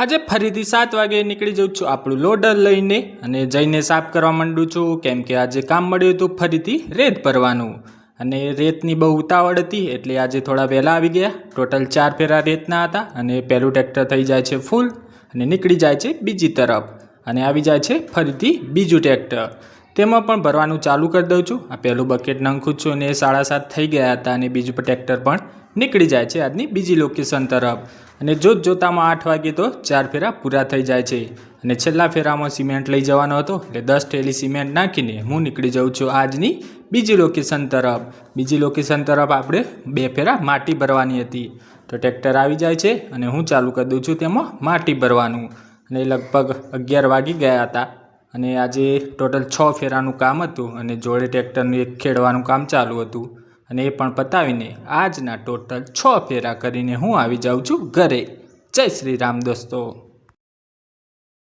આજે ફરીથી સાત વાગે નીકળી જાઉં છું આપણું લોડર લઈને અને જઈને સાફ કરવા માંડું છું. કેમ કે આજે કામ મળ્યું હતું ફરીથી રેત ભરવાનું. અને રેતની બહુ ઉતાવળ હતી એટલે આજે થોડા વહેલા આવી ગયા. ટોટલ ચાર ફેરા રેતના હતા અને પહેલું ટ્રેક્ટર થઈ જાય છે ફૂલ અને નીકળી જાય છે બીજી તરફ. અને આવી જાય છે ફરીથી બીજું ટ્રેક્ટર તેમાં પણ ભરવાનું ચાલુ કરી દઉં છું. આ પહેલું બકેટ નાખું છું અને સાડા સાત થઈ ગયા હતા અને બીજું ટ્રેક્ટર પણ નીકળી જાય છે આજની બીજી લોકેશન તરફ. અને જોત જોતામાં આઠ વાગે તો ચાર ફેરા પૂરા થઈ જાય છે. અને છેલ્લા ફેરામાં સિમેન્ટ લઈ જવાનો હતો એટલે દસ થેલી સિમેન્ટ નાખીને હું નીકળી જાઉં છું આજની બીજી લોકેશન તરફ. બીજી લોકેશન તરફ આપણે બે ફેરા માટી ભરવાની હતી. તો ટ્રેક્ટર આવી જાય છે અને હું ચાલુ કરી દઉં છું તેમાં માટી ભરવાનું. અને લગભગ અગિયાર વાગી ગયા હતા. અને આજે ટોટલ છ ફેરાનું કામ હતું અને જોડે ટ્રેક્ટરનું એક ખેડવાનું કામ ચાલુ હતું. અને એ પણ પતાવીને આજના ટોટલ છ ફેરા કરીને હું આવી જાઉં છું ઘરે. જય શ્રી રામ દોસ્તો.